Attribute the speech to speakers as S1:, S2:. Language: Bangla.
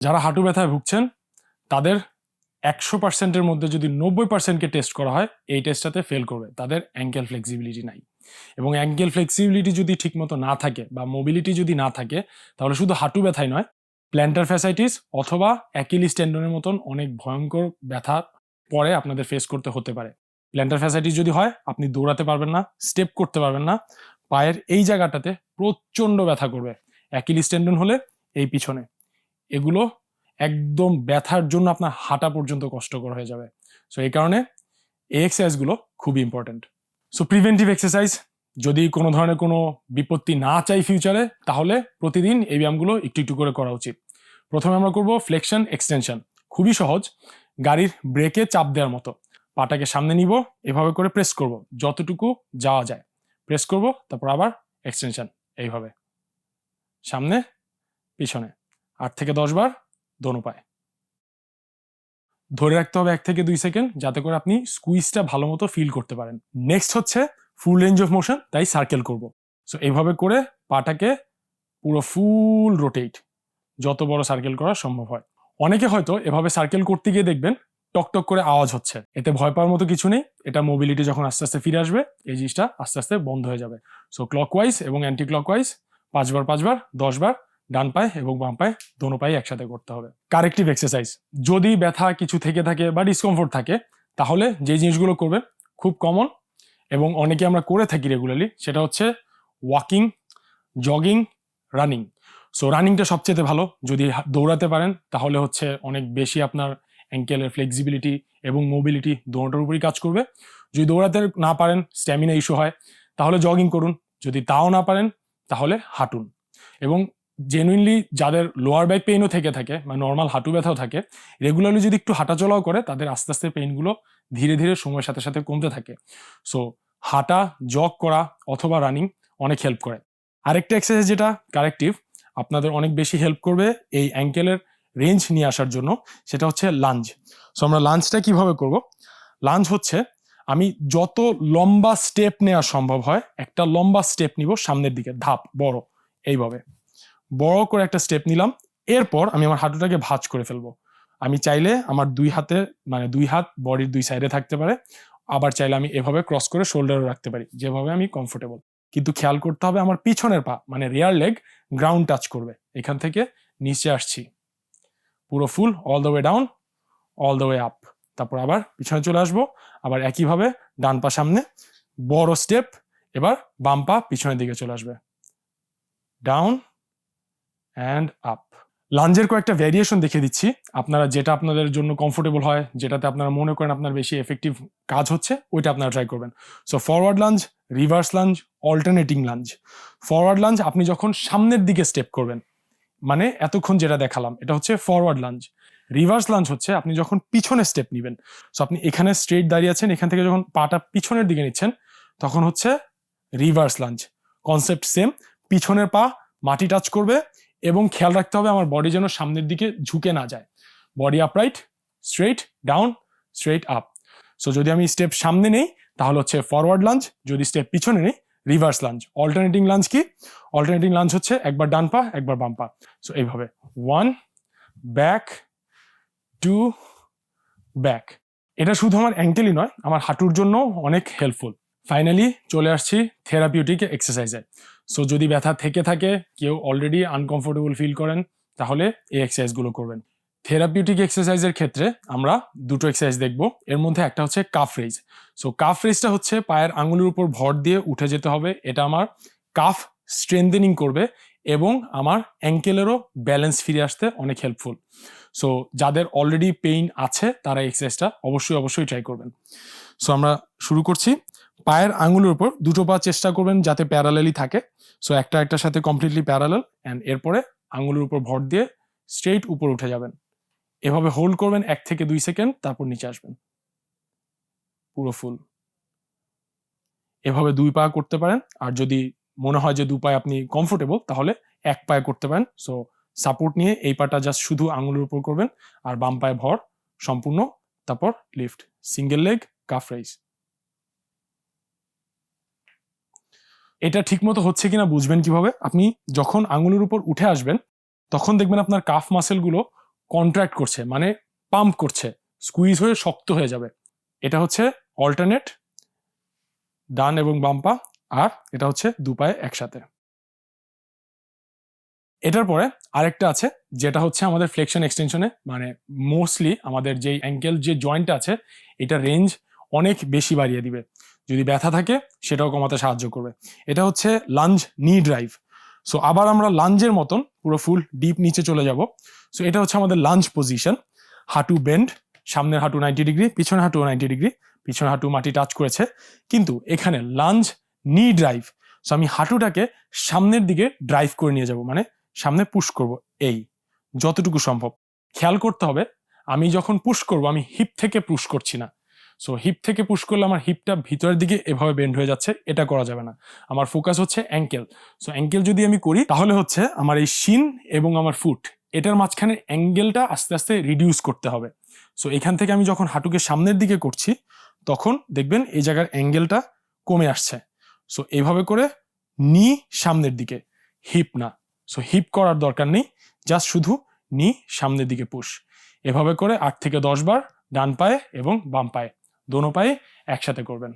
S1: যারা হাঁটু ব্যথায় ভুগছেন, তাদের একশো পার্সেন্টের মধ্যে যদি নব্বই পার্সেন্টকে টেস্ট করা হয়, এই টেস্টটাতে ফেল করবে। তাদের অ্যাঙ্কেল ফ্লেক্সিবিলিটি নাই। এবং অ্যাঙ্কেল ফ্লেক্সিবিলিটি যদি ঠিকমতো না থাকে বা মোবিলিটি যদি না থাকে, তাহলে শুধু হাঁটু ব্যথাই নয় প্ল্যান্টার ফ্যাসাইটিস অথবা অ্যাকিলিস টেন্ডনের মতন অনেক ভয়ঙ্কর ব্যথা পরে আপনাদের ফেস করতে হতে পারে। প্ল্যান্টার ফ্যাসাইটিস যদি হয়, আপনি দৌড়াতে পারবেন না স্টেপ করতে পারবেন না, পায়ের এই জায়গাটাতে প্রচণ্ড ব্যথা করবে। অ্যাকিলিস টেন্ডন হলে এই পিছনে। এগুলো একদম ব্যথার জন্য আপনার হাঁটা পর্যন্ত কষ্টকর হয়ে যাবে। সো এই কারণে এই এক্সারসাইজগুলো খুবই ইম্পর্টেন্ট সো প্রিভেন্টিভ এক্সারসাইজ যদি কোনো ধরনের কোনো বিপত্তি না চাই ফিউচারে তাহলে প্রতিদিন এই ব্যায়ামগুলো একটু একটু করে করা উচিত। প্রথমে আমরা করব ফ্লেকশন এক্সটেনশন খুবই সহজ, গাড়ির ব্রেকে চাপ দেওয়ার মতো। পাটাকে সামনে নিব, এভাবে করে প্রেস করব, যতটুকু যাওয়া যায়। প্রেস করব, তারপর আবার এক্সটেনশন এইভাবে। সামনে, পিছনে। আট থেকে দশ বার দোনো পায়। ধরে রাখতে হবে এক থেকে দুই সেকেন্ড যাতে করে আপনি স্কুইজটা ভালো মতো ফিল করতে পারেন। নেক্সট হচ্ছে ফুল রেঞ্জ অফ মোশন তাই সার্কেল করব। সো এইভাবে করে পাটাকে পুরো ফুল রোটেট যত বড় সার্কেল করা সম্ভব হয়। অনেকে হয়তো এভাবে সার্কেল করতে গিয়ে দেখবেন টকটক করে আওয়াজ হচ্ছে। এতে ভয় পাওয়ার মতো কিছু নেই, এটা মোবিলিটি যখন আস্তে আস্তে ফিরে আসবে, এই জিনিসটা আস্তে আস্তে বন্ধ হয়ে যাবে। সো ক্লকওয়াইজ এবং অ্যান্টি ক্লকওয়াইজ পাঁচবার পাঁচবার, দশবার ডান পায়ে এবং বাম পায়ে দোনো পায়ে একসাথে করতে হবে। কারেক্টিভ এক্সারসাইজ যদি ব্যথা কিছু থেকে থাকে বা ডিসকমফোর্ট থাকে, তাহলে যে জিনিসগুলো করবেন খুব কমন এবং অনেকে আমরা করে থাকি রেগুলারলি সেটা হচ্ছে ওয়াকিং জগিং রানিং সো রানিংটা সবচেয়ে ভালো। যদি দৌড়াতে পারেন, তাহলে হচ্ছে অনেক বেশি আপনার অ্যাঙ্কেলের ফ্লেক্সিবিলিটি এবং মোবিলিটি দোনোটার উপরই কাজ করবে। যদি দৌড়াতে না পারেন স্ট্যামিনা ইস্যু হয়, তাহলে জগিং করুন। যদি তাও না পারেন, তাহলে হাঁটুন। এবং জেনুইনলি যাদের লোয়ার ব্যাক পেইনও থেকে থাকে বা নর্মাল হাঁটু ব্যথাও থাকে রেগুলারলি যদি একটু হাঁটাচলাও করে, তাদের আস্তে আস্তে পেইনগুলো ধীরে ধীরে সময়ের সাথে সাথে কমতে থাকে। সো হাঁটা জগ করা অথবা রানিং অনেক হেল্প করে। আরেকটা এক্সারসাইজ যেটা কারেক্টিভ আপনাদের অনেক বেশি হেল্প করবে এই অ্যাঙ্কেলের রেঞ্জ নিয়ে আসার জন্য, সেটা হচ্ছে লাঞ্জ সো আমরা লাঞ্চটা কীভাবে করব? লাঞ্চ হচ্ছে, আমি যত লম্বা স্টেপ নেওয়া সম্ভব হয়, একটা লম্বা স্টেপ নিব সামনের দিকে, ধাপ, বড়, এইভাবে। বড় করে একটা স্টেপ নিলাম, এরপর আমি আমার হাঁটুটাকে ভাঁজ করে ফেলব। আমি চাইলে আমার দুই হাতে মানে দুই হাত বডির দুই সাইডে থাকতে পারে, আবার চাইলে আমি এভাবে ক্রস করে শোল্ডারও রাখতে পারি, যেভাবে আমি কমফোর্টেবল কিন্তু খেয়াল করতে হবে আমার পিছনের পা মানে রেয়ার লেগ গ্রাউন্ড টাচ করবে। এখান থেকে নিচে আসছি। পুরো full all the way down all the way up তারপর আবার পিছনে চলে আসব, আবার একইভাবে ডান পা সামনে, বড় স্টেপ এবার বাম পা পিছনের দিকে চলে আসবে। ডাউন অ্যান্ড আপ লাঞ্জের কয়েকটা ভ্যারিয়েশন দেখে দিচ্ছি। আপনারা যেটা আপনাদের জন্য কমফোর্টেবল হয়, যেটাতে আপনারা মনে করেন আপনার বেশি এফেক্টিভ কাজ হচ্ছে, ওইটা আপনারা ট্রাই করবেন। So forward lunge reverse lunge alternating lunge forward lunge আপনি যখন সামনের দিকে স্টেপ করবেন মানে এতক্ষণ যেটা দেখালাম, এটা হচ্ছে ফরওয়ার্ড লাঞ্জ রিভার্স লাঞ্জ হচ্ছে, আপনি যখন পিছনে স্টেপ নেবেন সো আপনি এখানে স্ট্রেট দাঁড়িয়ে আছেন, এখান থেকে যখন পাটা পিছনের দিকে নিচ্ছেন, তখন হচ্ছে রিভার্স লাঞ্জ কনসেপ্ট সেম পিছনের পা মাটি টাচ করবে এবং খেয়াল রাখতে হবে আমার বডি যেন সামনের দিকে ঝুঁকে না যায়। Body upright straight down straight up so যদি আমি স্টেপ সামনে নেই, তাহলে হচ্ছে ফরওয়ার্ড লাঞ্চ যদি স্টেপ পিছনে নেই রিভার্স লাঞ্চ অল্টারনেটিং লাঞ্চ কি? অল্টারনেটিং লাঞ্চ হচ্ছে একবার ডান পা, একবার বাম পা। সো এইভাবে। ওয়ান ব্যাক টু ব্যাক এটা শুধু আমার অ্যাঙ্কেলই নয়, আমার হাঁটুর জন্য অনেক হেল্পফুল ফাইনালি চলে আসছি থেরাপিউটিক এক্সারসাইজে সো যদি ব্যথা থেকে থাকে, কেউ অলরেডি আনকমফোর্টেবল ফিল করেন, তাহলে এই এক্সারসাইজগুলো করবেন। থেরাপিউটিক এক্সারসাইজের ক্ষেত্রে আমরা দুটো এক্সারসাইজ দেখব। এর মধ্যে একটা হচ্ছে কাফ রেজ সো কাফ রেজটা হচ্ছে পায়ের আঙুলের উপর ভর দিয়ে উঠে যেতে হবে। এটা আমার কাফ স্ট্রেংথেনিং করবে এবং আমার অ্যাঙ্কেলেরও ব্যালেন্স ফিরে আসতে অনেক হেল্পফুল সো যাদের অলরেডি পেইন আছে, তারা এক্সারসাইজটা অবশ্যই অবশ্যই ট্রাই করবেন। সো আমরা শুরু করছি। পায়ের আঙুলের উপর দুটো পা চেষ্টা করবেন যাতে প্যারালেলই থাকে। সো একটা একটার সাথে কমপ্লিটলি প্যারালেল অ্যান্ড এরপরে আঙুলের উপর ভর দিয়ে স্ট্রেইট উপর উঠে যাবেন। এভাবে হোল্ড করবেন এক থেকে দুই সেকেন্ড তারপর নিচে আসবেন। পুরো ফুল এভাবে দুই পা করতে পারেন। আর যদি মনে হয় যে দু পায়ে আপনি কমফোর্টেবল তাহলে এক পায়ে করতে পারেন। সো সাপোর্ট নিয়ে এই পাটা জাস্ট শুধু আঙুলের উপর করবেন। আর বাম পায়ে ভর সম্পূর্ণ। তারপর lift single leg calf raise এটা ঠিকমতো হচ্ছে কিনা বুঝবেন কীভাবে? আপনি যখন আঙুলের উপর উঠে আসবেন, তখন দেখবেন আপনার কাফ মাসেলগুলো কন্ট্রাক্ট করছে মানে পাম্প করছে স্কুইজ হয়ে শক্ত হয়ে যাবে। এটা হচ্ছে অল্টারনেট ডান এবং বাম পা, আর এটা হচ্ছে দু পায়ে একসাথে। এটার পরে আরেকটা আছে, যেটা হচ্ছে আমাদের ফ্লেকশন এক্সটেনশনে মানে মোস্টলি আমাদের যেই অ্যাঙ্কেল যে জয়েন্টটা আছে, এটা রেঞ্জ অনেক বেশি বাড়িয়ে দিবে। যদি ব্যথা থাকে, সেটাও কমাতে সাহায্য করবে। এটা হচ্ছে লাঞ্জ নি ড্রাইভ সো আবার আমরা লাঞ্জের মতন পুরো ফুল ডিপ নিচে চলে যাব। সো এটা হচ্ছে আমাদের লাঞ্জ পজিশন হাঁটু বেন্ড সামনের হাঁটু নাইনটি ডিগ্রি পিছনের হাঁটু নাইনটি ডিগ্রি পিছনের হাঁটু মাটি টাচ করেছে। কিন্তু এখানে লাঞ্জ নি ড্রাইভ সো আমি হাঁটুটাকে সামনের দিকে ড্রাইভ করে নিয়ে যাব মানে সামনে পুশ করব, এই, যতটুকু সম্ভব। খেয়াল করতে হবে, আমি যখন পুশ করব, আমি হিপ থেকে পুশ করছি না। সো হিপ থেকে পুশ করলে আমার হিপটা ভিতরের দিকে এভাবে বেন্ড হয়ে যাচ্ছে, এটা করা যাবে না। আমার ফোকাস হচ্ছে অ্যাঙ্কেল সো অ্যাঙ্কেল যদি আমি করি, তাহলে হচ্ছে আমার এই শিন এবং আমার ফুট এটার মাঝখানে অ্যাঙ্গেলটা আস্তে আস্তে রিডিউস করতে হবে। সো এখান থেকে আমি যখন হাঁটুকে সামনের দিকে করছি, তখন দেখবেন এই জায়গার অ্যাঙ্গেলটা কমে আসছে। সো এইভাবে করে নি সামনের দিকে হিপ না। সো হিপ করার দরকার নেই জাস্ট শুধু নি সামনের দিকে পুশ এভাবে করে আট থেকে দশ বার ডান পায়ে এবং বাম পায়ে। দোনো পায়ে একসাথে করবেন।